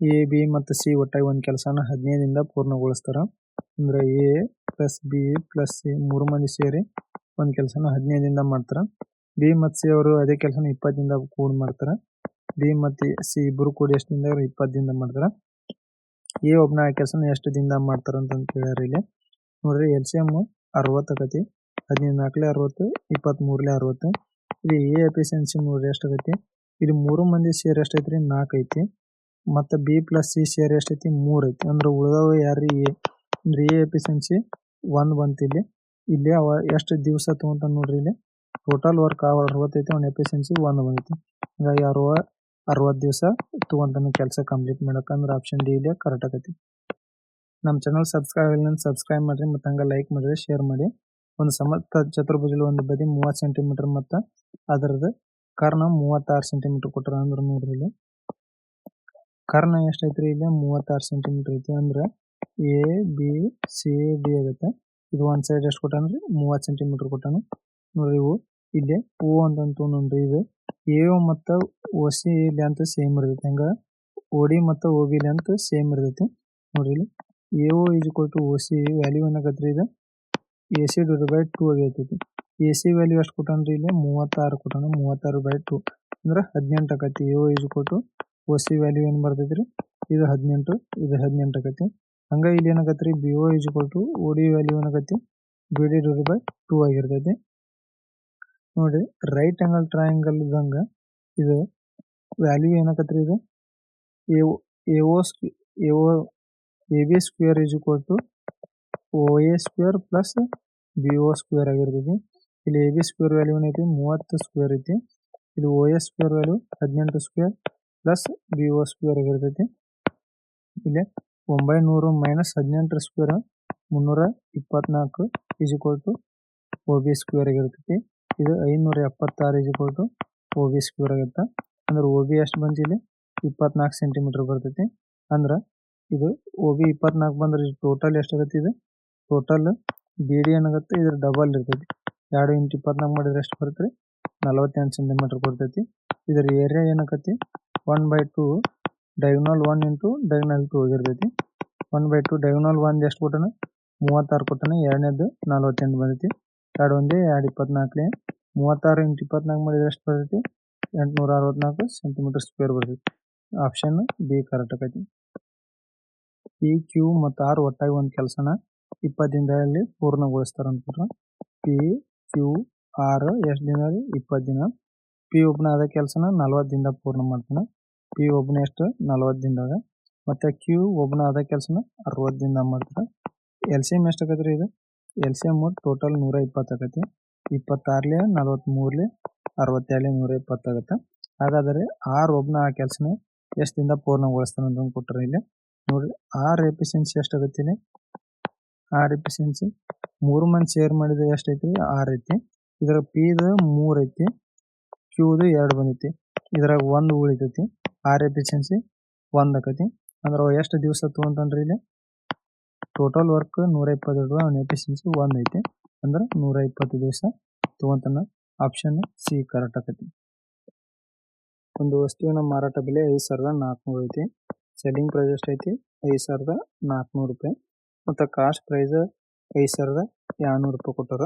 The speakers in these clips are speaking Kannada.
ಎ, ಬಿ ಮತ್ತು ಸಿ ಒಟ್ಟಾಗಿ ಒಂದು ಕೆಲಸನ ಹದಿನೈದರಿಂದ ಪೂರ್ಣಗೊಳಿಸ್ತಾರ. ಅಂದ್ರೆ A plus B plus C ಮೂರು ಮಂದಿ ಸೇರಿ ಒಂದು ಕೆಲಸನ ಹದಿನೈದರಿಂದ ಮಾಡ್ತಾರ. ಬಿ ಮತ್ತು ಸಿ ಅವರು ಅದೇ ಕೆಲಸನ ಇಪ್ಪತ್ತಿಂದ ಕೂಡಿ ಮಾಡ್ತಾರ. ಬಿ ಮತ್ತು ಸಿ ಇಬ್ಬರು ಕೂಡಿ ಎಷ್ಟು ದಿನದಾಗ ಇಪ್ಪತ್ತಿಂದ ಮಾಡ್ತಾರೆ. ಎ ಒಬ್ಬನ ಆ ಕೆಲಸನ ಎಷ್ಟು ದಿನದಿಂದ ಮಾಡ್ತಾರ ಅಂತ ಕೇಳ್ಯಾರ ಇಲ್ಲಿ. ನೋಡ್ರಿ ಎಲ್ ಸಿ ಎಂ ಅರವತ್ತು ಆಗತಿ ಹದಿನೈದು ನಾಲ್ಕಲೆ ಅರವತ್ತು ಇಪ್ಪತ್ತ್ಮೂರಲೆ ಅರವತ್ತು. ಇಲ್ಲಿ ಎ ಎಫಿಷಿಯನ್ಸಿ ನೋಡ್ರಿ ಎಷ್ಟು ಆಗತಿ ಇಲ್ಲಿ ಮೂರು ಮಂದಿ ಸೇರಿ ಎಷ್ಟೈತ್ರಿ? ನಾಲ್ಕು ಐತಿ ಮತ್ತು ಬಿ ಪ್ಲಸ್ ಸಿ ಶೇರ್ ಎಷ್ಟೈತಿ? ಮೂರ್ ಐತಿ. ಅಂದ್ರೆ ಉಳಿದವ ಯಾರು ಎ ಅಂದ್ರೆ ಎ ಎಫಿಷಿಯನ್ಸಿ ಒಂದ್ ಬಂತ ಇಲ್ಲಿ. ಇಲ್ಲಿ ಅವ ಎಷ್ಟ್ ದಿವಸ ತಗೊಂತಾನ ನೋಡ್ರಿ ಇಲ್ಲಿ. ಟೋಟಲ್ ವರ್ಕ್ ಅರವತ್ತೈತಿ ಅವ್ನ ಎಫಿಷಿಯನ್ಸಿ ಒಂದ್ ಬಂದೈತಿ ಹಂಗಾಗಿ ಅರವ ಅರವತ್ ದಿವಸ ತಗೊಂತಾನ ಕೆಲಸ ಕಂಪ್ಲೀಟ್ ಮಾಡಕ್ ಅಂದ್ರೆ ಆಪ್ಷನ್ ಡಿ ಇಲ್ಲಿ ಕರೆಕ್ಟ್ ಆಗೈತಿ. ನಮ್ಮ ಚಾನಲ್ ಸಬ್ಸ್ಕ್ರೈಬ್ ಇಲ್ಲ ಸಬ್ಸ್ಕ್ರೈಬ್ ಮಾಡ್ರಿ, ಮತ್ತೆ ಹಂಗ ಲೈಕ್ ಮಾಡ್ರಿ ಶೇರ್ ಮಾಡಿ ಒಂದು ಸಮರ್ಥ ಚತುರ್ಭುಜದ ಒಂದು ಬದಿ ಮೂವತ್ತು ಸೆಂಟಿಮೀಟರ್ ಮತ್ತು ಅದರದ್ದು ಕರ್ಣ ಮೂವತ್ತಾರು ಸೆಂಟಿಮೀಟರ್ ಕೊಟ್ಟರ ಅಂದ್ರೆ ನೋಡ್ರಿ ಇಲ್ಲಿ. ಕರ್ಣ ಎಷ್ಟೈತ್ರಿ ಇಲ್ಲಿ? ಮೂವತ್ತಾರು ಸೆಂಟಿಮೀಟರ್ ಐತಿ ಅಂದ್ರೆ ಎ ಬಿ ಸಿ ಡಿ ಆಗುತ್ತೆ ಇದು ಒಂದ್ ಸೈಡ್ ಎಷ್ಟು ಕೊಟ್ಟಾನ್ರಿ ಮೂವತ್ತು ಸೆಂಟಿಮೀಟರ್ ಕೊಟ್ಟಾನು. ನೋಡ್ರಿ ಇವು. ಇಲ್ಲಿ ಓ ಅಂತ ನೋಡ್ರಿ ಇದು. ಎ ಮತ್ತು ಓ ಸಿ ಲೆಂತ್ ಸೇಮ್ ಇರ್ತೈತಿ. ಹಂಗ? ಓ ಡಿ ಮತ್ತು ಬಿ ಲೆಂತ್ ಸೇಮ್ ಇರ್ತೈತಿ. ನೋಡ್ರಿ ಇಲ್ಲಿ. A O is equal to O C value ಏನಾಗತ್ರಿ ಇದು? A C divide by two ಆಗೈತಿ ಎ ಸಿ ವ್ಯಾಲ್ಯೂ ಎಷ್ಟು ಕೊಟ್ಟಾನ್ರಿ ಇಲ್ಲಿ? ಮೂವತ್ತಾರು ಕೊಟ್ಟಾನ. ಮೂವತ್ತಾರು ಬೈ ಟೂ ಅಂದ್ರೆ ಹದಿನೆಂಟು ಆಕತಿ A O is equal to C value ಏನ್ ಬರ್ತೈತ್ರಿ? ಇದು ಹದಿನೆಂಟು ಇದು ಹದಿನೆಂಟು ಆಗತ್ತೆ ಹಂಗ ಇಲ್ಲಿ ಏನಾಗತ್ರಿ B O is equal to O D value ಏನಾಗತಿ B D divide by two ಆಗಿರ್ತೈತಿ. ನೋಡ್ರಿ ರೈಟ್ ಆಂಗಲ್ ಟ್ರಯಾಂಗಲ್ ಇದ್ದಂಗ ಇದು ವ್ಯಾಲ್ಯೂ ಏನಾಗತ್ರಿ ಇದು? A O A O A B square is equal to O A square plus B O square ಆಗಿರ್ತೈತಿ. ಇಲ್ಲಿ ಎ ಬಿ ಸ್ಕ್ವೇರ್ ವ್ಯಾಲ್ಯೂ ಏನೈತಿ? ಮೂವತ್ತು ಸ್ಕ್ವೇರ್ ಐತಿ. ಇಲ್ಲಿ ಓ ಎ ಸ್ಕ್ವೇರ್ ವ್ಯಾಲ್ಯೂ ಹದಿನೆಂಟು square plus B O square ಆಗಿರ್ತೈತಿ ಇಲ್ಲಿ ಒಂಬೈನೂರು ಮೈನಸ್ ಹದಿನೆಂಟರ ಸ್ಕ್ವೇರ್ ಮುನ್ನೂರ ಇಪ್ಪತ್ನಾಲ್ಕು is equal to O B square ಆಗಿರ್ತೈತಿ. ಇದು ಐನೂರ ಎಪ್ಪತ್ತಾರು is equal to O B square ಆಗುತ್ತೆ. ಅಂದ್ರೆ ಒ ಬಿ ಎಷ್ಟು ಬಂತು ಇಲ್ಲಿ? ಇಪ್ಪತ್ನಾಲ್ಕು ಸೆಂಟಿಮೀಟರ್ ಬರ್ತೈತಿ. ಅಂದ್ರೆ ಇದು ಒ ಬಿ ಇಪ್ಪತ್ನಾಲ್ಕು ಬಂದ್ರೆ ಟೋಟಲ್ ಎಷ್ಟಾಗತ್ತೆ ಇದು? ಟೋಟಲ್ ಬಿ ಡಿ ಏನಾಗುತ್ತೆ ಇದ್ರ ಡಬಲ್ ಇರ್ತೈತಿ. ಎರಡು ಇಂಟು ಇಪ್ಪತ್ನಾಲ್ಕು ಮಾಡಿದ್ರೆ ಎಷ್ಟು ಬರುತ್ತೆ ನಲವತ್ತೆಂಟು ಸೆಂಟಿಮೀಟರ್ ಬರ್ತೈತಿ. ಇದ್ರ area ಏನಾಕತಿ one by two diagonal one into diagonal two ಆಗಿರ್ತೈತಿ. One by two diagonal one ಎಷ್ಟು ಕೊಟ್ಟನ? ಮೂವತ್ತಾರು ಕೊಟ್ಟನ ಎರಡನೇದು ನಲವತ್ತೆಂಟು ಬಂದೈತಿ. ಎರಡು ಒಂದೇ, ಎರಡು ಇಪ್ಪತ್ನಾಲ್ಕಲೆ ಮೂವತ್ತಾರು ಇಂಟು ಇಪ್ಪತ್ನಾಲ್ಕು ಮಾಡಿದ್ರೆ ಎಷ್ಟು ಬರ್ತೈತಿ? ಎಂಟುನೂರ ಅರವತ್ನಾಲ್ಕು ಸೆಂಟಿಮೀಟರ್ ಸ್ಕ್ವೇರ್ ಬರ್ತೈತಿ. ಆಪ್ಷನ್ ಬಿ ಕರೆಕ್ಟ್ ಆಕೈತಿ ಪಿ ಕ್ಯೂ ಮತ್ತು ಆರ್ ಒಟ್ಟಾಗಿ ಒಂದು ಕೆಲಸನ ಇಪ್ಪತ್ತು ದಿನದಲ್ಲಿ ಪೂರ್ಣಗೊಳಿಸ್ತಾರ ಅಂದ್ಬಿಟ್ರೆ ಪಿ ಕ್ಯೂ ಆರ್ ಎಷ್ಟು ದಿನ ರೀ ಇಪ್ಪತ್ತು ದಿನ. ಪಿ ಒಬ್ಬನ ಅದ ಕೆಲಸನ ನಲ್ವತ್ತು ದಿನದಾಗ ಪೂರ್ಣ ಮಾಡ್ತಾನೆ. ಪಿ ಒಬ್ಬನೇ ಎಷ್ಟು ನಲ್ವತ್ತು ದಿನದಾಗ ಮತ್ತು ಕ್ಯೂ ಒಬ್ಬನ ಅದ ಕೆಲಸನ ಅರವತ್ತು ಮಾಡ್ತಾರೆ. ಎಲ್ ಸಿ ಎಂ ಎಷ್ಟು ಆಗತ್ತೆ ಇದು? ಎಲ್ ಸಿ ಎಂ ಟೋಟಲ್ ನೂರ ಇಪ್ಪತ್ತು ಆಗತ್ತೆ ಇಪ್ಪತ್ತಾರಲೆ ನಲ್ವತ್ತ್ಮೂರಲೆ ಅರವತ್ತೆರಡಲೆ ನೂರ ಇಪ್ಪತ್ತಾಗತ್ತೆ ಹಾಗಾದರೆ ಆರ್ ಒಬ್ಬನ ಆ ಕೆಲಸನ ಎಷ್ಟು ದಿನದಾಗ ಪೂರ್ಣಗೊಳಿಸ್ತಾನೆ ಅಂತ ಕೊಟ್ಟರೆ ಇಲ್ಲಿ. ನೋಡ್ರಿ ಆರ್ ಎಫಿಷಿಯನ್ಸಿ ಎಷ್ಟಾಗತ್ತೆ ಇಲ್ಲಿ? ಆರ್ ಎಫಿಷಿಯನ್ಸಿ ಮೂರು ಮಂದಿ ಶೇರ್ ಮಾಡಿದ್ರೆ ಎಷ್ಟೈತಿ ಆರ್ ಐತಿ. ಇದ್ರಾಗ ಪಿದು ಮೂರು ಐತಿ ಕ್ಯೂದು ಎರಡು ಬಂದೈತಿ. ಇದ್ರಾಗ ಒಂದು ಉಳಿತೈತಿ. ಆರ್ ಎಫಿಷಿಯನ್ಸಿ ಒಂದ್ ಆಕತಿ ಅಂದ್ರ ಅವ ಎಷ್ಟು ದಿವಸ ತೊಗೊಂತಾನ್ರಿ ಇಲ್ಲಿ? ಟೋಟಲ್ ವರ್ಕ್ ನೂರ ಇಪ್ಪತ್ತೆರಡು ಅವ್ನ ಎಫಿಷಿಯನ್ಸಿ ಒಂದ್ ಐತಿ ಅಂದ್ರ ನೂರ ಇಪ್ಪತ್ತು ದಿವಸ ತೊಗೊಂತಾನ ಆಪ್ಷನ್ ಸಿ ಕರೆಕ್ಟ್ ಆಕತಿ. ಒಂದು ವಸ್ತುವಿನ ಮಾರಾಟ ಬೆಲೆ ಐದು ಸಾವಿರದ ನಾಲ್ಕುನೂರು ಐತಿ. ಸೆಲ್ಲಿಂಗ್ ಪ್ರೈಸ್ ಎಷ್ಟೈತಿ ಐದು ಸಾವಿರದ ನಾಲ್ಕುನೂರು ರೂಪಾಯಿ. ಮತ್ತು ಕಾಸ್ಟ್ ಪ್ರೈಸ್ ಐದು ಸಾವಿರದ ಎರಡುನೂರು ರೂಪಾಯಿ ಕೊಟ್ಟಾರ.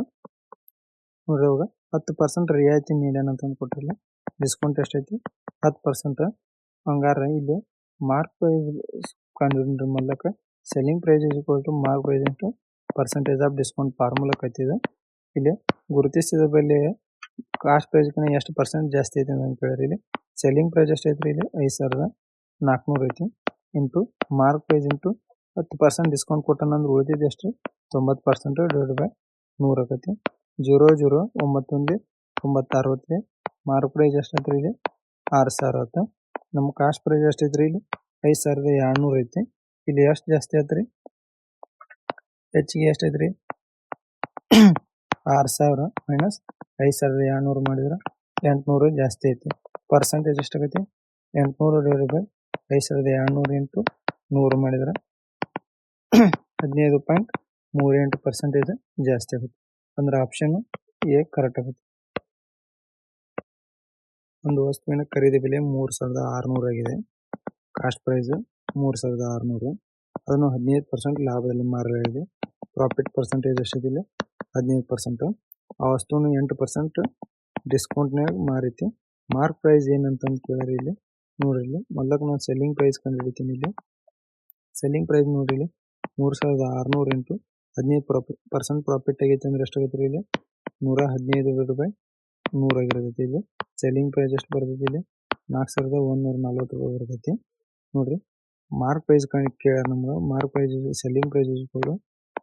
ನೋಡ್ರಿ ಅವಾಗ ಹತ್ತು ಪರ್ಸೆಂಟ್ ರಿಯಾಯಿತಿ ನೀಡ್ಯಾನ ಅಂತಂದು ಕೊಟ್ಟಿರಲಿ ಡಿಸ್ಕೌಂಟ್ ಎಷ್ಟೈತಿ ಹತ್ತು ಪರ್ಸೆಂಟ್ ಹಂಗಾರೆ ಇಲ್ಲಿ ಮಾರ್ಕ್ ಪ್ರೈಸ್ ಕಂಡು ಮೂಲಕ selling price is equal to mark price into percentage of discount formula ಕತ್ತಿದೆ ಇಲ್ಲಿ ಗುರುತಿಸಿದ ಬೆಲೆ ಕಾಸ್ಟ್ ಪ್ರೈಸ್ ಕಿನ್ನ ಎಷ್ಟು ಪರ್ಸೆಂಟ್ ಜಾಸ್ತಿ ಐತಿ ಅಂತ ಕೇಳಿರಿ ಇಲ್ಲಿ ಸೆಲ್ಲಿಂಗ್ ಪ್ರೈಸ್ ಎಷ್ಟೈತ್ರಿ ಇಲ್ಲಿ? ಐದು ಸಾವಿರದ ನಾಲ್ಕುನೂರು ಐತಿ. ಇಂಟು ಮಾರ್ಕ್ ಪ್ರೈಸ್ ಇಂಟು ಹತ್ತು ಪರ್ಸೆಂಟ್ ಡಿಸ್ಕೌಂಟ್ ಕೊಟ್ಟನಂದ್ರೆ ಉಳಿದಿದ್ದು ಎಷ್ಟು? ತೊಂಬತ್ತು ಪರ್ಸೆಂಟ್ ಡಿವೈಡ್ ಬೈ ನೂರು ಆಗೈತಿ ಜೀರೋ ಜೀರೋ ಒಂಬತ್ತೊಂದು ತೊಂಬತ್ತು ಅರವತ್ತು ಮಾರ್ಕ್ ಪ್ರೈಸ್ ಎಷ್ಟೈತ್ರಿ ಇಲ್ಲಿ? ಆರು ಸಾವಿರ ಆಯ್ತು ನಮ್ಮ ಕಾಸ್ಟ್ ಪ್ರೈಸ್ ಎಷ್ಟೈತ್ರಿ ಇಲ್ಲಿ? ಐದು ಸಾವಿರದ ಎರಡುನೂರು ಐತಿ. ಇಲ್ಲಿ ಎಷ್ಟು ಜಾಸ್ತಿ ಆಯ್ತ್ರಿ ಹೆಚ್ಚಿಗೆ ಎಷ್ಟೈತ್ರಿ? ಆರ್ ಸಾವಿರ ಮೈನಸ್ ಐದು ಸಾವಿರದ ಎರಡುನೂರು ಮಾಡಿದ್ರ ಎಂಟುನೂರು ಜಾಸ್ತಿ ಐತಿ. ಪರ್ಸೆಂಟೇಜ್ ಎಷ್ಟಾಗೈತಿ ಎಂಟುನೂರು ಡಿವೈಡ್ ಬೈ ಐದು ಸಾವಿರದ ಎರಡುನೂರು ಇಂಟು ನೂರು ಮಾಡಿದ್ರ ಹದಿನೈದು ಪಾಯಿಂಟ್ ಮೂರು ಎಂಟು ಪರ್ಸೆಂಟೇಜ್ ಜಾಸ್ತಿ ಆಗುತ್ತೆ ಅಂದ್ರೆ ಆಪ್ಷನ್ ಎ ಕರೆಕ್ಟ್ ಆಗುತ್ತೆ ಒಂದು ವಸ್ತುವಿನ ಖರೀದಿ ಬೆಲೆ ಮೂರು ಸಾವಿರದ ಆರುನೂರು ಆಗಿದೆ. ಕಾಸ್ಟ್ ಪ್ರೈಸ್ ಮೂರು ಸಾವಿರದ ಆರುನೂರು. ಅದನ್ನು ಹದಿನೈದು ಪರ್ಸೆಂಟ್ ಲಾಭದಲ್ಲಿ ಮಾರಲಾಗಿದೆ. ಪ್ರಾಫಿಟ್ ಪರ್ಸೆಂಟೇಜ್ ಎಷ್ಟಿದೆ ಹದಿನೈದು ಪರ್ಸೆಂಟ್. ಆ ವಸ್ತುವನ್ನು ಎಂಟು ಪರ್ಸೆಂಟ್ ಡಿಸ್ಕೌಂಟ್ನಾಗ ಮಾರೈತಿ. ಮಾರ್ಕ್ ಪ್ರೈಸ್ ಏನಂತಂದು ಕೇಳಿರಿ ಇಲ್ಲಿ. ನೋಡ್ರಿ ಮೊದಲಕ್ಕೆ ನಾನು ಸೆಲ್ಲಿಂಗ್ ಪ್ರೈಸ್ ಕಂಡುಹಿಡಿತೀನಿ ಇಲ್ಲಿ. ಸೆಲ್ಲಿಂಗ್ ಪ್ರೈಸ್ ನೋಡಿ ಇಲ್ಲಿ. ಮೂರು ಸಾವಿರದ ಆರುನೂರು ಎಂಟು ಹದಿನೈದು ಪ್ರಾಫಿಟ್ ಪರ್ಸೆಂಟ್ ಪ್ರಾಫಿಟ್ ಆಗೈತೆ ಅಂದ್ರೆ ಎಷ್ಟಾಗತ್ತೆ ರೀ ಇಲ್ಲಿ? ನೂರ ಹದಿನೈದು ರೂಪಾಯಿ ನೂರಾಗಿರ್ತೈತಿ ಇಲ್ಲಿ ಸೆಲ್ಲಿಂಗ್ ಪ್ರೈಸ್ ಎಷ್ಟು ಬರ್ತೈತಿ ಇಲ್ಲಿ? ನಾಲ್ಕು ಸಾವಿರದ ಒಂದೂರ ನಲ್ವತ್ತು ರೂಪಾಯಿ ಬರ್ತೈತಿ. ನೋಡ್ರಿ ಮಾರ್ಕ್ ಪ್ರೈಸ್ ಕೇಳ್ಯಾರ ನಮ್ಗೆ. ಮಾರ್ಕ್ ಪ್ರೈಸ್ ಸೆಲ್ಲಿಂಗ್ ಪ್ರೈಸ್ ಇಸ್ಕೊಂಡು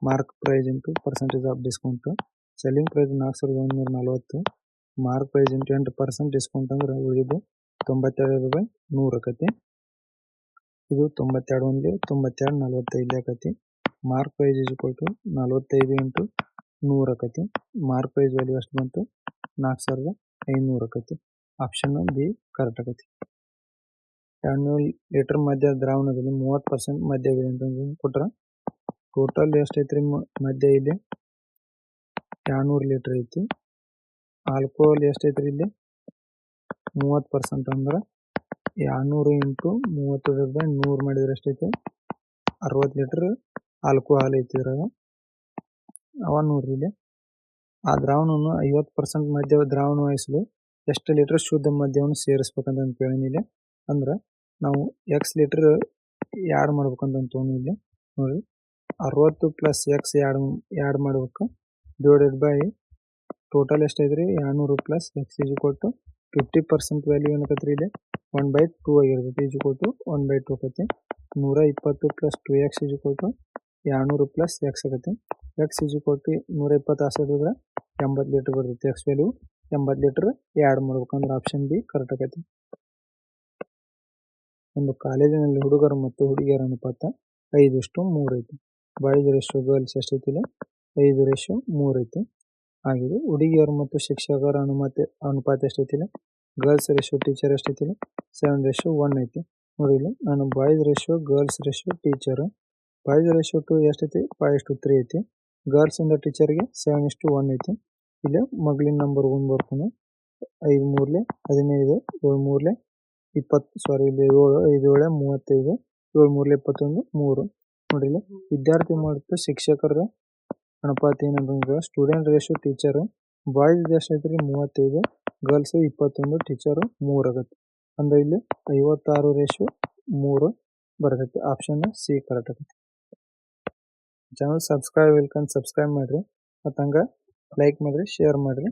mark price into percentage of discount selling price ನಾಲ್ಕು ಸಾವಿರದ ಒಂದೂರ ನಲ್ವತ್ತು ಮಾರ್ಕ್ ಪ್ರೈಸ್ ಇಂಟು ಎಂಟು ಪರ್ಸೆಂಟ್ ಡಿಸ್ಕೌಂಟ್ ಅಂದ್ರೆ ಉಳಿದಿದ್ದು ತೊಂಬತ್ತೆರಡು ರೂಪಾಯಿ ನೂರು ಆಕತಿ. ಇದು ತೊಂಬತ್ತೆರಡು ಒಂದೇ ತೊಂಬತ್ತೆರಡು ನಲ್ವತ್ತೈದು ಆಕತಿ. ಮಾರ್ಕ್ ಪ್ರೈಸ್ ಇಸ್ ಟು ನಲ್ವತ್ತೈದು ಇಂಟು ನೂರು ಆಕತಿ. ಮಾರ್ಕ್ ಪ್ರೈಸ್ ವ್ಯಾಲ್ಯೂ ಎಷ್ಟು ಬಂತು. ನಾಲ್ಕು ಸಾವಿರದ ಐನೂರು ಆಕತಿ. ಆಪ್ಷನ್ ಬಿ ಕರೆಕ್ಟ್ ಆಕತಿ. ಎರಡ್ನೂರು ಲೀಟರ್ ಮಧ್ಯ ದ್ರಾವಣದಲ್ಲಿ ಮೂವತ್ತು ಪರ್ಸೆಂಟ್ ಮಧ್ಯ ಇದೆ ಅಂತ ಕೊಟ್ರ. ಟೋಟಲ್ ಎಷ್ಟೈತ್ರಿ ಮಧ್ಯ ಇಲ್ಲಿ ಎರಡ್ನೂರು ಲೀಟರ್ ಐತಿ. ಆಲ್ಕೋಹಾಲ್ ಎಷ್ಟೈತ್ರಿ ಇಲ್ಲಿ? ಮೂವತ್ತು ಪರ್ಸೆಂಟ್ ಅಂದ್ರೆ ಎರಡ್ನೂರು ಇಂಟು ಮೂವತ್ತು ಬೈ ನೂರು ಮಾಡಿದ್ರೆ ಎಷ್ಟೈತಿ ಅರವತ್ತು ಲೀಟರ್ ಆಲ್ಕೋಹಾಲ್ ಐತಿ ಇದ್ರಾಗ. ಅವ ನೋಡ್ರಿ ಇಲ್ಲಿ. ಆ ದ್ರಾವಣವನ್ನು ಐವತ್ತು ಪರ್ಸೆಂಟ್ ಮದ್ಯ ದ್ರಾವಣ ವಹಿಸಲು ಎಷ್ಟು ಲೀಟರ್ ಶುದ್ಧ ಮದ್ಯವನ್ನು ಸೇರಿಸ್ಬೇಕಂತ ಹೇಳೀನಿ ಇಲ್ಲಿ. ಅಂದ್ರೆ ನಾವು ಎಕ್ಸ್ ಲೀಟರ್ ಆ್ಯಡ್ ಮಾಡ್ಬೇಕಂತ ಇಲ್ಲಿ. ನೋಡಿ ಅರವತ್ತು ಪ್ಲಸ್ ಎಕ್ಸ್ ಆ್ಯಡ್ ಆ್ಯಡ್ ಮಾಡ್ಬೇಕು. ಡಿವೈಡೆಡ್ ಬೈ ಟೋಟಲ್ ಎಷ್ಟೈತ್ರಿ ಎರಡ್ನೂರು ಪ್ಲಸ್ ಎಕ್ಸ್ ಈಜು ಕೊಟ್ಟು ಫಿಫ್ಟಿ ಪರ್ಸೆಂಟ್ ವ್ಯಾಲ್ಯೂ ಏನಕತ್ರಿ ಇಲ್ಲಿ? ಒನ್ ಬೈ ಟೂ ಆಗಿರ್ತೈತಿ. ಈಜು ಕೊಟ್ಟು ಒನ್ ಬೈ ಟೂ ಆಕತಿ ನೂರ ಇಪ್ಪತ್ತು ಪ್ಲಸ್ ಟೂ ಎಕ್ಸ್ ಈಜು ಕೊಟ್ಟು ಎರಡ್ನೂರು ಪ್ಲಸ್ ಎಕ್ಸ್ ಆಗತ್ತೆ. ಎಕ್ಸ್ ಈಜು ಕೊಟ್ಟು ನೂರ ಇಪ್ಪತ್ತು ಹಾಸಿದ್ರೆ ಎಂಬತ್ತು ಲೀಟರ್ ಬರ್ತೈತಿ ಎಕ್ಸ್ ವ್ಯಾಲ್ಯೂ ಎಂಬತ್ತು ಲೀಟರ್ ಎರಡು ಮಾಡ್ಬೇಕಂದ್ರೆ ಆಪ್ಷನ್ ಬಿ ಕರೆಕ್ಟ್ ಆಗೈತಿ. ಒಂದು ಕಾಲೇಜಿನಲ್ಲಿ ಹುಡುಗರು ಮತ್ತು ಹುಡುಗಿಯರ ಅನುಪಾತ ಐದಷ್ಟು ಮೂರು ಐತಿ. ಬಾಯ್ಸ್ ರೇಷೋ ಗರ್ಲ್ಸ್ ಎಷ್ಟೈತಿ ಇಲ್ಲಿ ಐದು ರೇಷು ಮೂರು ಐತಿ. ಆಗಿದೆ. ಹುಡುಗಿಯರು ಮತ್ತು ಶಿಕ್ಷಕರ ಅನುಮತಿ ಅನುಪಾತ ಎಷ್ಟೈತಿ ಇಲ್ಲಿ ಗರ್ಲ್ಸ್ ರೇಷು ಟೀಚರ್ ಎಷ್ಟೈತಿ ಇಲ್ಲಿ ಸೆವೆನ್ ರೇಷೋ ಒನ್ ಐತಿ. ನೋಡಿ ಇಲ್ಲಿ ನಾನು boys ratio girls ratio teacher boys ratio two ಎಷ್ಟೈತಿ? ಫೈವ್ ಎಷ್ಟು ತ್ರೀ ಐತಿ. ಗರ್ಲ್ಸ್ ಇಂದ ಟೀಚರ್ಗೆ ಸೆವೆನ್ ಇಷ್ಟು ಒನ್ ಐತಿ ಇಲ್ಲಿ ಮಗಳಿನ ನಂಬರ್ ಒನ್ ಬರ್ತಾನೆ. ಐದು ಮೂರ್ಲೆ, ಹದಿನೈದು, ಏಳು ಮೂರ್ಲೆ, ಇಪ್ಪತ್ತು ಸಾರಿ ಇಲ್ಲಿ ಏಳು, ಐದು ಏಳೆ, ಮೂವತ್ತೈದು, ಏಳು ಮೂರ್ಲೆ, ಇಪ್ಪತ್ತೊಂದು, ಮೂರು. ನೋಡಿ ಇಲ್ಲಿ ವಿದ್ಯಾರ್ಥಿ ಮತ್ತು ಶಿಕ್ಷಕರ ಅನುಪಾತ ಏನಂತಂದ್ರೆ ಸ್ಟೂಡೆಂಟ್ ರೇಷು ಟೀಚರ್ ಬಾಯ್ಸ್ ಎಷ್ಟೈತ್ರಿ ಮೂವತ್ತೈದು ಗರ್ಲ್ಸ್ ಇಪ್ಪತ್ತೊಂದು ಟೀಚರ್ ಮೂರು ಆಗತ್ತೆ. ಅಂದ್ರೆ ಇಲ್ಲಿ ಐವತ್ತಾರು ರೇಷು ಮೂರು ಬರ್ತೈತಿ. ಆಪ್ಷನ್ ಸಿ ಕರೆಕ್ಟ್ ಆಗತ್ತೆ. ಚಾನಲ್ ಸಬ್ಸ್ಕ್ರೈಬ್ ಇಲ್ಕೊಂಡು ಸಬ್ಸ್ಕ್ರೈಬ್ ಮಾಡ್ರಿ. ಮತ್ತು ಹಂಗೆ ಲೈಕ್ ಮಾಡ್ರಿ ಶೇರ್ ಮಾಡ್ರಿ.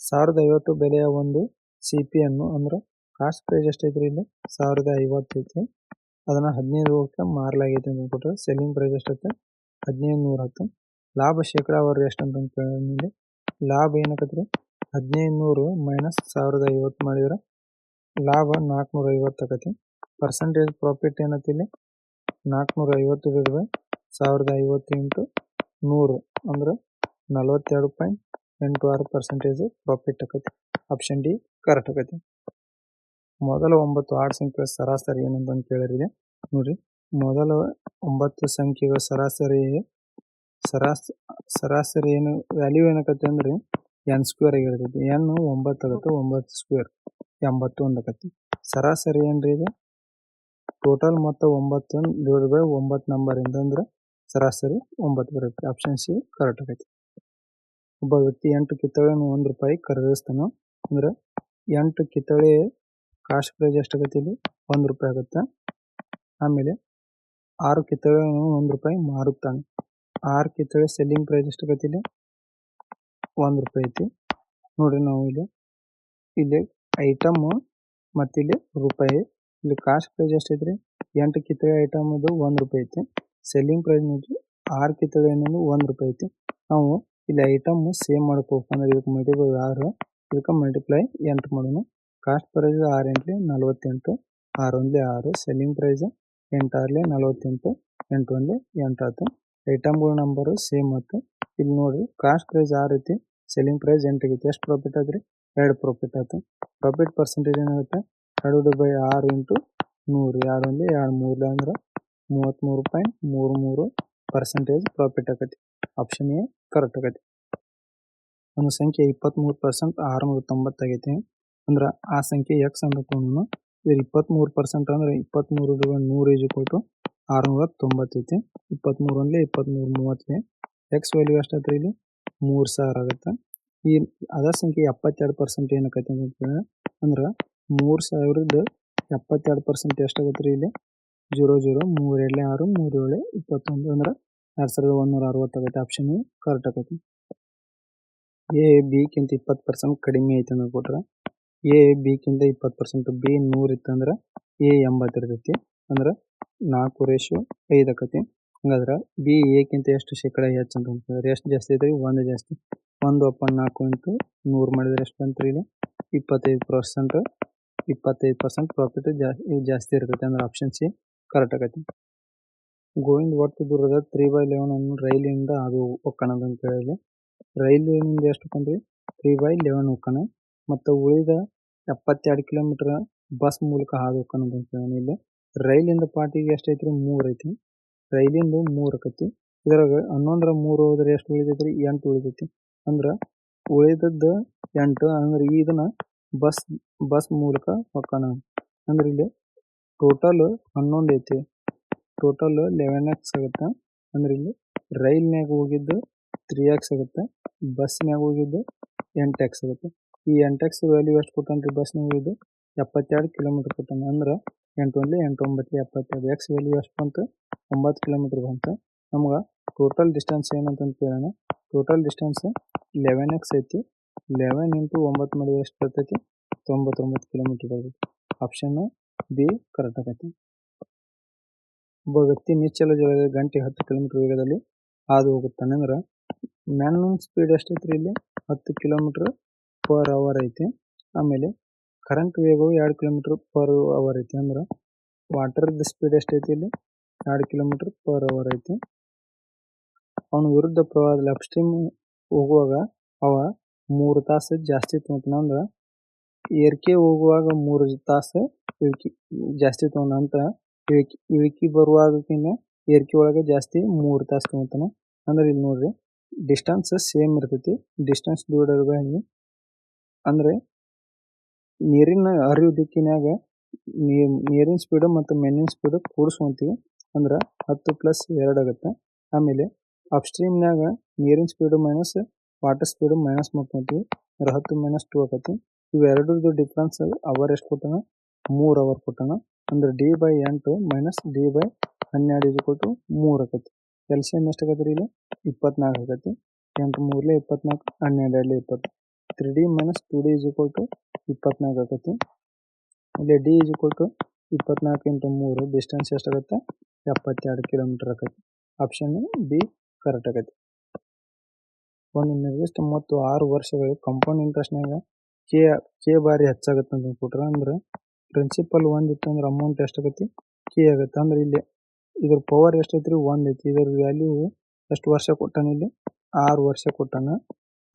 ಸಾವಿರದ ಐವತ್ತು ಬೆಲೆಯ ಒಂದು ಸಿ ಪಿ ಅನ್ನು ಅಂದ್ರೆ ಕಾಸ್ಟ್ ಪ್ರೈಸ್ ಎಷ್ಟೈತ್ರಿ ಇಲ್ಲಿ? ಸಾವಿರದ ಐವತ್ತು ಐತಿ ಅದನ್ನ ಹದಿನೈದು ರೂಪಾಯಿ ಮಾರಲಾಗೈತಿ ಅಂತ ಸೆಲ್ಲಿಂಗ್ ಪ್ರೈಸ್ ಎಷ್ಟೈತೆ ಹದಿನೈದು ನೂರ ಹತ್ತು ಲಾಭ ಶೇಕಡಾವಾರು ಎಷ್ಟು ಅಂತ ಕೇಳಿದ್ರೆ ಲಾಭ ರೀ ಹದಿನೈದು ನೂರು ಮೈನಸ್ ಸಾವಿರದ ಐವತ್ತು ಮಾಡಿದ್ರೆ ಲಾಭ ನಾಲ್ಕುನೂರ ಐವತ್ತು ಆಕತಿ. ಪರ್ಸೆಂಟೇಜ್ ಪ್ರಾಫಿಟ್ ಏನೈತಿ ಇಲ್ಲಿ? ನಾಲ್ಕುನೂರ ಐವತ್ತು ಬೈ ಸಾವಿರದ ಐವತ್ತು ಇಂಟು ನೂರು ಅಂದ್ರೆ ನಲವತ್ತೆರಡು ಪಾಯಿಂಟ್ ಎಂಟು ಆರು ಪರ್ಸೆಂಟೇಜ್ ಪ್ರಾಫಿಟ್ ಆಕತಿ. ಆಪ್ಷನ್ ಡಿ ಕರೆಕ್ಟ್ ಆಕತಿ. ಮೊದಲ ಒಂಬತ್ತು ಆರು ಸಂಖ್ಯೆಗಳ ಸರಾಸರಿ ಏನಂತ ಕೇಳಿರಿದೆ. ನೋಡ್ರಿ, ಮೊದಲ ಒಂಬತ್ತು ಸಂಖ್ಯೆಗಳ ಸರಾಸರಿ ಸರಾಸ, ಸರಾಸರಿ ಏನು ವ್ಯಾಲ್ಯೂ ಏನಾಕತಿ ಅಂದ್ರೆ ಎನ್ ಸ್ಕ್ವೇರ್ ಆಗಿರ್ತೈತಿ. ಎನ್ ಒಂಬತ್ತು ಆಗುತ್ತೆ, ಒಂಬತ್ತು ಸ್ಕ್ವೇರ್ ಎಂಬತ್ತು ಒಂದು ಆಕತಿ ಸರಾಸರಿ ಏನ್ರಿ ಇದು? ಟೋಟಲ್ ಮೊತ್ತ ಒಂಬತ್ತು ಡಿವೈಡ್ ಬೈ ಒಂಬತ್ತು ನಂಬರ್ ಇಂದ ಅಂದ್ರೆ ಸರಾಸರಿ ಒಂಬತ್ತು ಬರುತ್ತೆ ಆಪ್ಷನ್ ಸಿ ಕರೆಕ್ಟ್ ಆಗೈತಿ ಒಬ್ಬ ವ್ಯಕ್ತಿ ಎಂಟು ಕಿತ್ತಳೆಯನ್ನು ಒಂದು ರೂಪಾಯಿ ಖರೀದಿಸ್ತಾನ. ಅಂದ್ರೆ ಎಂಟು ಕಿತ್ತಳೆ ಕಾಸ್ಟ್ ಪ್ರೈಸ್ ಎಷ್ಟಾಗತ್ತೆ ಇಲ್ಲಿ? ಒಂದು ರೂಪಾಯಿ ಆಗುತ್ತೆ. ಆಮೇಲೆ ಆರು ಕಿತ್ತಳೆಯನ್ನು ಒಂದು ರೂಪಾಯಿ ಮಾರುತ್ತಾನೆ. ಆರು ಕಿತ್ತಳೆ ಸೆಲ್ಲಿಂಗ್ ಪ್ರೈಸ್ ಎಷ್ಟಾಗತ್ತೆ ಇಲ್ಲಿ? ಒಂದು ರೂಪಾಯಿ ಐತಿ. ನೋಡ್ರಿ ನಾವು ಇಲ್ಲಿ ಇಲ್ಲಿ ಐಟಮ್ ಮತ್ತಿಲ್ಲಿ ರೂಪಾಯಿ. ಇಲ್ಲಿ ಕಾಸ್ಟ್ ಪ್ರೈಸ್ ಎಷ್ಟೈತ್ರಿ ಎಂಟು ಕಿತ್ತಳೆ ಐಟಮ್ ಅದು ಒಂದು ರೂಪಾಯಿ ಐತಿ. ಸೆಲ್ಲಿಂಗ್ ಪ್ರೈಸ್ ನೋಡ್ರಿ, ಆರು ಕಿತ್ತಳೆ ಅನ್ನೋದು ಒಂದು ರೂಪಾಯಿ ಐತಿ. ನಾವು ಇಲ್ಲಿ ಐಟಂ ಸೇಮ್ ಮಾಡ್ಕೋಬೇಕು ಅಂದ್ರೆ ಇದಕ್ಕೆ ಮಲ್ಟಿಪ್ಲೈ ಆರು, ಇದಕ್ಕೆ ಮಲ್ಟಿಪ್ಲೈ ಎಂಟು ಮಾಡೋಣ. ಕಾಸ್ಟ್ ಪ್ರೈಸ್ ಆರ್ ಎಂಟ್ಲಿ ನಲವತ್ತೆಂಟು, ಆರ್ ಒಂದ್ಲಿ ಆರು. ಸೆಲ್ಲಿಂಗ್ ಪ್ರೈಸ್ ಎಂಟು ಆರ್ಲಿ ನಲವತ್ತೆಂಟು, ಎಂಟು ಒಂದ್ಲಿ ಎಂಟು ಆಯ್ತು ಐಟಮ್ಗಳ ನಂಬರ್ ಸೇಮ್ ಆಯ್ತು ಇಲ್ಲಿ ನೋಡ್ರಿ ಕಾಸ್ಟ್ ಪ್ರೈಸ್ ಆರು ಐತಿ ಸೆಲ್ಲಿಂಗ್ ಪ್ರೈಸ್ ಎಂಟು ಆಗೈತಿ. ಎಷ್ಟು ಪ್ರಾಫಿಟ್ ಆದ್ರಿ ಎರಡು ಪ್ರಾಫಿಟ್ ಆಯ್ತು ಪ್ರಾಫಿಟ್ ಪರ್ಸೆಂಟೇಜ್ ಏನಾಗುತ್ತೆ? ಎರಡು ಬೈ ಆರು ಇಂಟು ನೂರು ಎರಡು ಒಂದ್ಲಿ? ಎರಡು ಮೂರ್ಲಿ ಅಂದ್ರೆ ಮೂವತ್ತ್ಮೂರು ಪಾಯಿಂಟ್ ಮೂರು ಮೂರು ಪರ್ಸೆಂಟೇಜ್ ಪ್ರಾಫಿಟ್ ಆಕತಿ ಆಪ್ಷನ್ ಎ ಕರೆಕ್ಟ್ ಆಗತಿ. ಒಂದು ಸಂಖ್ಯೆ ಇಪ್ಪತ್ತ್ಮೂರು ಪರ್ಸೆಂಟ್ ಆರುನೂರ ತೊಂಬತ್ತಾಗೈತಿ ಅಂದ್ರೆ ಆ ಸಂಖ್ಯೆ ಎಕ್ಸ್ ಅಂತ ತೊಗೊಂಡು ಇದ್ರ ಇಪ್ಪತ್ಮೂರು ಪರ್ಸೆಂಟ್ ಅಂದ್ರೆ ಇಪ್ಪತ್ಮೂರು ನೂರು ಈಜು ಕೊಟ್ಟು ಆರುನೂರ ತೊಂಬತ್ತೈತಿ ಇಪ್ಪತ್ತ್ಮೂರು ಒಂದ್ಲೆ ಇಪ್ಪತ್ಮೂರು ಮೂವತ್ತಲೆ ಎಕ್ಸ್ ವ್ಯಾಲ್ಯೂ ಎಷ್ಟಾಯ್ತು ಇಲ್ಲಿ? ಮೂರು ಸಾವಿರ ಆಗುತ್ತೆ. ಈ ಅದರ ಸಂಖ್ಯೆ ಎಪ್ಪತ್ತೆರಡು ಪರ್ಸೆಂಟ್ ಏನಕ್ಕೆ ಅಂತ ಅಂದ್ರೆ ಮೂರು ಸಾವಿರದ ಎಪ್ಪತ್ತೆರಡು ಪರ್ಸೆಂಟ್ ಎಷ್ಟಾಗತ್ತೆ ರೀ ಇಲ್ಲಿ? ಜೀರೋ ಜೀರೋ ಮೂರು ಎರಡನೇ ಆರು ಮೂರು ಏಳು ಇಪ್ಪತ್ತೊಂದು ಅಂದ್ರೆ ಎರಡು ಸಾವಿರದ ಒಂದೂರ ಅರವತ್ತಾಗೈತೆ ಆಪ್ಷನ್ ಕರೆಕ್ಟ್ ಆಗೈತಿ. ಎ ಬಿಕ್ಕಿಂತ ಇಪ್ಪತ್ತು ಪರ್ಸೆಂಟ್ ಕಡಿಮೆ ಐತೆ ಅಂತ ಕೊಟ್ರೆ ಎ ಬಿಕ್ಕಿಂತ ಇಪ್ಪತ್ತು ಪರ್ಸೆಂಟ್ ಬಿ ನೂರು ಇತ್ತಂದ್ರೆ ಎ ಎಂಬತ್ತು ಇರ್ತೈತಿ. ಅಂದ್ರೆ ನಾಲ್ಕು ರೇಷು ಐದು ಆಕತಿ ಹಂಗಾದ್ರೆ ಬಿ ಎಕ್ಕಿಂತ ಎಷ್ಟು ಶೇಕಡ ಹೆಚ್ಚು ಅಂತ ಅಂತಂದ್ರೆ ಎಷ್ಟು ಜಾಸ್ತಿ ಐತ್ರಿ ಒಂದು ಜಾಸ್ತಿ. ಒಂದು ಒಪ್ಪನ್ ನಾಲ್ಕು ಇಂಟು ನೂರು ಮಾಡಿದ್ರೆ ಎಷ್ಟು ಅಂತ ಇಲ್ಲಿ? ಇಪ್ಪತ್ತೈದು ಪರ್ಸೆಂಟ್ ಇಪ್ಪತ್ತೈದು ಪರ್ಸೆಂಟ್ ಪ್ರಾಫಿಟ್ ಜಾಸ್ತಿ ಜಾಸ್ತಿ ಇರ್ತೈತೆ ಅಂದ್ರೆ ಆಪ್ಷನ್ ಸಿ ಕರೆಕ್ಟ್ ಆಗೈತಿ. ಗೋವಿಂದ್ ಒಟ್ಟು ದೂರದ ತ್ರೀ ಬೈ ಲೆವೆನ್ ಅನ್ನು ರೈಲಿಂದ ಅದು ಒಕ್ಕಣದ ಅಂತ ಹೇಳಿ. ರೈಲಿನಿಂದ ಎಷ್ಟು ಬಂದ್ರಿ? ತ್ರೀ ಬೈ ಲೆವೆನ್ ಒಕ್ಕಣ. ಮತ್ತ ಉಳಿದ ಎಪ್ಪತ್ತೆರಡು ಕಿಲೋಮೀಟರ್ ಬಸ್ ಮೂಲಕ ಹಾದು ಹೋಗ್ಕಣದು ಅಂತ ಹೇಳಿ. ಇಲ್ಲಿ ರೈಲಿಂದ ಪಾರ್ಟಿಗೆ ಎಷ್ಟು ಐತ್ರಿ ಮೂರ್ ಐತಿ. ರೈಲಿಂದು ಮೂರ್ ಆಕತಿ. ಇದ್ರಾಗ ಹನ್ನೊಂದರ ಮೂರು ಹೋದ್ರೆ ಎಷ್ಟು ಉಳಿತೈತ್ರಿ? ಎಂಟು ಉಳಿತೈತಿ. ಅಂದ್ರ ಉಳಿದದ್ದು ಎಂಟು, ಅಂದ್ರೆ ಇದನ್ನ ಬಸ್ ಬಸ್ ಮೂಲಕ ಹೊಕ್ಕಣ ಅಂದ್ರೆ ಇಲ್ಲಿ ಟೋಟಲ್ ಹನ್ನೊಂದು ಐತಿ. ಟೋಟಲ್ ಲೆವೆನ್ ಎಕ್ಸ್ ಆಗುತ್ತೆ. ಅಂದ್ರೆ ಇಲ್ಲಿ ರೈಲ್ನಾಗ ಹೋಗಿದ್ದು ತ್ರೀ ಎಕ್ಸ್ ಆಗುತ್ತೆ. ಬಸ್ನಾಗ ಹೋಗಿದ್ದು ಎಂಟ್ ಎಕ್ಸ್ ಆಗುತ್ತೆ. ಈ ಎಂಟ್ ಎಕ್ಸ್ ವ್ಯಾಲ್ಯೂ ಎಷ್ಟು ಕೊಟ್ಟಾನ್ರಿ ಬಸ್ನಾಗ ಹೋಗಿದ್ದು? ಎಪ್ಪತ್ತೆರಡು ಕಿಲೋಮೀಟರ್ ಕೊಟ್ಟಾನ ಅಂದ್ರೆ ಎಂಟು ಒಂದ್ಲಿ ಎಂಟು ಒಂಬತ್ತು ಎಪ್ಪತ್ತೆರಡು ಎಕ್ಸ್ ವ್ಯಾಲ್ಯೂ ಎಷ್ಟು ಬಂತು? ಒಂಬತ್ತು ಕಿಲೋಮೀಟರ್ ಬಂತು. ನಮ್ಗೆ ಟೋಟಲ್ ಡಿಸ್ಟೆನ್ಸ್ ಏನಂತ ಕೇಳೋಣ. ಟೋಟಲ್ ಡಿಸ್ಟೆನ್ಸ್ ಲೆವೆನ್ ಎಕ್ಸ್ ಐತಿ. ಲೆವೆನ್ ಇಂಟು ಒಂಬತ್ತು ಮಾಡಿದ್ರೆ ಎಷ್ಟು ಬರ್ತೈತಿ? ತೊಂಬತ್ತೊಂಬತ್ತು ಕಿಲೋಮೀಟರ್ ಬರ್ತೈತಿ. ಆಪ್ಷನ್ ಬಿ ಕರೆಕ್ಟ್ ಆಗೈತಿ. ಒಬ್ಬ ವ್ಯಕ್ತಿ ನಿಶ್ಚಲ ಜಲದ ಗಂಟೆ ಹತ್ತು ಕಿಲೋಮೀಟರ್ ವೇಗದಲ್ಲಿ ಹಾದು ಹೋಗುತ್ತಾನೆ ಅಂದ್ರೆ ಮ್ಯಾಕ್ಸಿಮಮ್ ಸ್ಪೀಡ್ ಎಷ್ಟೈತ್ರಿ ಇಲ್ಲಿ? ಹತ್ತು ಕಿಲೋಮೀಟರ್ ಪರ್ ಅವರ್ ಐತಿ. ಆಮೇಲೆ ಕರೆಂಟ್ ವೇಗವು ಎರಡು ಕಿಲೋಮೀಟರ್ ಪರ್ ಅವರ್ ಐತಿ ಅಂದ್ರೆ ವಾಟರ್ ಸ್ಪೀಡ್ ಎಷ್ಟೈತಿ ಇಲ್ಲಿ? ಎರಡು ಕಿಲೋಮೀಟರ್ ಪರ್ ಅವರ್ ಐತಿ. ಅವನ ವಿರುದ್ಧ ಪ್ರವಾಹದಲ್ಲಿ ಅಪ್ಸ್ಟ್ರೀಮ್ ಹೋಗುವಾಗ ಅವ ಮೂರು ತಾಸು ಜಾಸ್ತಿ ತುಂಬ ಅಂದ್ರೆ ಏರ್ಕೆ ಹೋಗುವಾಗ ಮೂರು ತಾಸು ಇಳ್ಕಿ, ಜಾಸ್ತಿ ತಗೊಂಡಂತ ಇಳ್ಕಿ ಇಳ್ಕಿ ಬರುವಾಗಕಿನ್ನ ಏರ್ಕೆ ಒಳಗೆ ಜಾಸ್ತಿ ಮೂರು ತಾಸು ತೊಗೊತಾನ. ಅಂದ್ರೆ ಇಲ್ಲಿ ನೋಡ್ರಿ ಡಿಸ್ಟೆನ್ಸ್ ಸೇಮ್ ಇರ್ತೈತಿ. ಡಿಸ್ಟೆನ್ಸ್ ಡಿವೈಡೆಡ್ ಬೈ ಅಂದ್ರೆ ನೀರಿನ ಹರಿವು ದಿಕ್ಕಿನಾಗ ನೀರಿನ ಸ್ಪೀಡ್ ಮತ್ತು ಮೇಲಿನ ಸ್ಪೀಡ್ ಕೂಡಿಸ್ಕೊಂತೀವಿ. ಅಂದ್ರೆ ಹತ್ತು ಪ್ಲಸ್ ಎರಡು ಆಗುತ್ತೆ. ಆಮೇಲೆ ಅಪ್ಸ್ಟ್ರೀಮ್ನಾಗ ನೀರಿನ speed minus water speed minus ಮಾಡ್ಕೊತೀವಿ ಅಂದ್ರೆ ಹತ್ತು ಮೈನಸ್ ಟು ಆಕತಿ ಇವೆರಡರದ್ದು ಡಿಫ್ರೆನ್ಸ್ ಅವರ್ ಎಷ್ಟು ಕೊಟ್ಟಾನ? ಮೂರು ಅವರ್ ಕೊಟ್ಟಾನ. ಅಂದ್ರೆ ಡಿ ಬೈ ಎಂಟು ಮೈನಸ್ ಡಿ ಬೈ ಹನ್ನೆರಡು ಇದು ಕೊಟ್ಟು ಮೂರು ಆಕತಿ. ಎಲ್ ಸಿ ಎಂ ಎಷ್ಟು ಆಗತ್ತೆ ರೀ ಇಲ್ಲಿ? ಇಪ್ಪತ್ನಾಲ್ಕು ಆಗತಿ ಎಂಟು ಮೂರ್ಲೆ ಇಪ್ಪತ್ನಾಲ್ಕು, ಹನ್ನೆರಡು ಎರಡಲೆ ಇಪ್ಪತ್ತು. Three D minus two D is equal to ಇಪ್ಪತ್ನಾಲ್ಕು ಆಕತಿ. ಇಲ್ಲಿ ಡಿ ಇಸ್ ಈಕ್ವಲ್ ಟು ಇಪ್ಪತ್ನಾಲ್ಕು ಇಂಟು ಮೂರು ಡಿಸ್ಟೆನ್ಸ್ ಎಷ್ಟಾಗುತ್ತೆ ಎಪ್ಪತ್ತೆರಡು ಕಿಲೋಮೀಟರ್ ಆಕತಿ. ಆಪ್ಷನ್ ಬಿ ಕರೆಕ್ಟ್ ಆಗತ್ತೆ ಒಂದು ನಿರ್ದಿಷ್ಟ ಮತ್ತು ಆರು ವರ್ಷಗಳು ಕಂಪೌಂಡ್ ಇಂಟ್ರೆಸ್ಟ್ನಾಗ ಕೆ ಕೆ ಬಾರಿ ಹೆಚ್ಚಾಗುತ್ತೆ ಅಂತ ಕೊಟ್ರ ಅಂದ್ರೆ ಪ್ರಿನ್ಸಿಪಲ್ ಒಂದ್ ಇತ್ತು ಅಮೌಂಟ್ ಎಷ್ಟಾಗತ್ತೆ? ಕೆ ಆಗತ್ತೆ. ಅಂದ್ರೆ ಇಲ್ಲಿ ಇದ್ರ ಪವರ್ ಎಷ್ಟೈತ್ರಿ? ಒಂದ್ ಐತಿ. ಇದ್ರ ವ್ಯಾಲ್ಯೂ ಎಷ್ಟು ವರ್ಷ ಕೊಟ್ಟಾನ ಇಲ್ಲಿ? ಆರು ವರ್ಷ ಕೊಟ್ಟಾನ.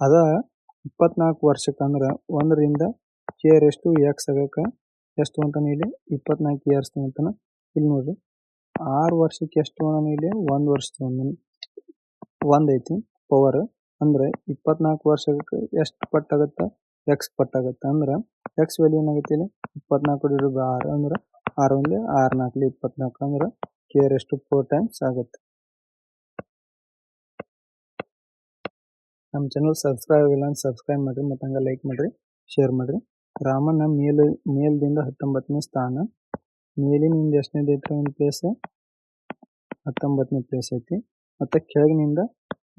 ಅದ ಇಪ್ಪತ್ನಾಲ್ಕು ವರ್ಷಕ್ಕೆ ಅಂದ್ರೆ ಒಂದರಿಂದ ಕೆ ಎಷ್ಟು ಎಕ್ಸ್ ಆಗಕ್ಕೆ ಎಷ್ಟು ಅಂತಾನೆ ಇಲ್ಲಿ? ಇಪ್ಪತ್ನಾಲ್ಕು ಇಯರ್ಸ್ ತಗೊಂತಾನ ಇಲ್ಲಿ ನೋಡ್ರಿ. ಆರು ವರ್ಷಕ್ಕೆ ಎಷ್ಟು ಅಂತಾನೆ ಇಲ್ಲಿ? ಒಂದು ವರ್ಷ ಒಂದ್ ಐತಿ ಪವರ್ ಅಂದ್ರೆ ಇಪ್ಪತ್ನಾಲ್ಕು ವರ್ಷಕ್ಕೆ ಎಷ್ಟು ಪಟ್ಟಾಗತ್ತ? ಎಕ್ಸ್ ಪಟ್ಟಾಗತ್ತ ಅಂದ್ರೆ ಎಕ್ಸ್ ವ್ಯಾಲ್ಯೂ ಏನಾಗತ್ತೆ ಇಲ್ಲಿ? ಇಪ್ಪತ್ನಾಲ್ಕು ಡಿವೈಡ್ ಆರು ಅಂದ್ರೆ ಆರು ಒಂದು ಆರು ನಾಲ್ಕಲಿ ಇಪ್ಪತ್ನಾಲ್ಕು ಅಂದ್ರೆ ಕೆ ಎಷ್ಟು ಫೋರ್ ಟೈಮ್ಸ್ ಆಗುತ್ತೆ. ನಮ್ಮ ಚಾನಲ್ ಸಬ್ಸ್ಕ್ರೈಬ್ ಇಲ್ಲ ಅಂತ ಸಬ್ಸ್ಕ್ರೈಬ್ ಮಾಡ್ರಿ, ಮತ್ತು ಹಂಗೆ ಲೈಕ್ ಮಾಡ್ರಿ ಶೇರ್ ಮಾಡ್ರಿ. ರಾಮನ ಮೇಲ್, ಮೇಲ್ದಿಂದ ಹತ್ತೊಂಬತ್ತನೇ ಸ್ಥಾನ. ಮೇಲಿನಿಂದ ಎಷ್ಟನೇದು ಐತ್ರಿ ಒಂದು ಪ್ಲೇಸ್ ಹತ್ತೊಂಬತ್ತನೇ ಪ್ಲೇಸ್ ಐತಿ. ಮತ್ತು ಕೆಳಗಿನಿಂದ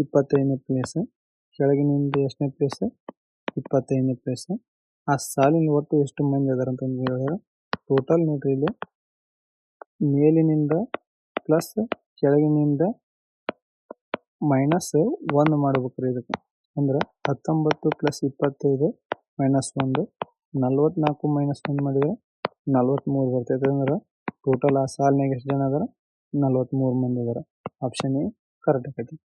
ಇಪ್ಪತ್ತೈದನೇ ಪ್ಲೇಸ್ ಕೆಳಗಿನಿಂದ ಎಷ್ಟನೇ ಪ್ಲೇಸ್ ಇಪ್ಪತ್ತೈದನೇ ಪ್ಲೇಸ್ ಆ ಸಾಲಿನ ಒಟ್ಟು ಎಷ್ಟು ಮಂದಿ ಅದಾರ ಅಂತ ಹೇಳಿದ್ರೆ ಟೋಟಲ್ ನೋಡ್ರಿ ಇಲ್ಲಿ. ಮೇಲಿನಿಂದ ಪ್ಲಸ್ ಕೆಳಗಿನಿಂದ ಮೈನಸ್ ಒಂದು ಮಾಡ್ಬೇಕ್ರಿ ಇದಕ್ಕೆ. ಅಂದ್ರೆ ಹತ್ತೊಂಬತ್ತು ಪ್ಲಸ್ ಇಪ್ಪತ್ತೈದು ಮೈನಸ್ ಒಂದು. ನಲ್ವತ್ನಾಲ್ಕು ಮೈನಸ್ ಒಂದು ಮಾಡಿದ್ರೆ ನಲ್ವತ್ತ್ಮೂರು ಬರ್ತೈತೆ. ಅಂದ್ರೆ ಟೋಟಲ್ ಆ ಸಾಲಿನಾಗ ಎಷ್ಟು ಜನ ಅದಾರ? ನಲ್ವತ್ತ್ಮೂರು ಮಂದಿ ಅದಾರ. ಆಪ್ಷನ್ ಎ ಕರೆಕ್ಟ್ ಆಕೈತಿ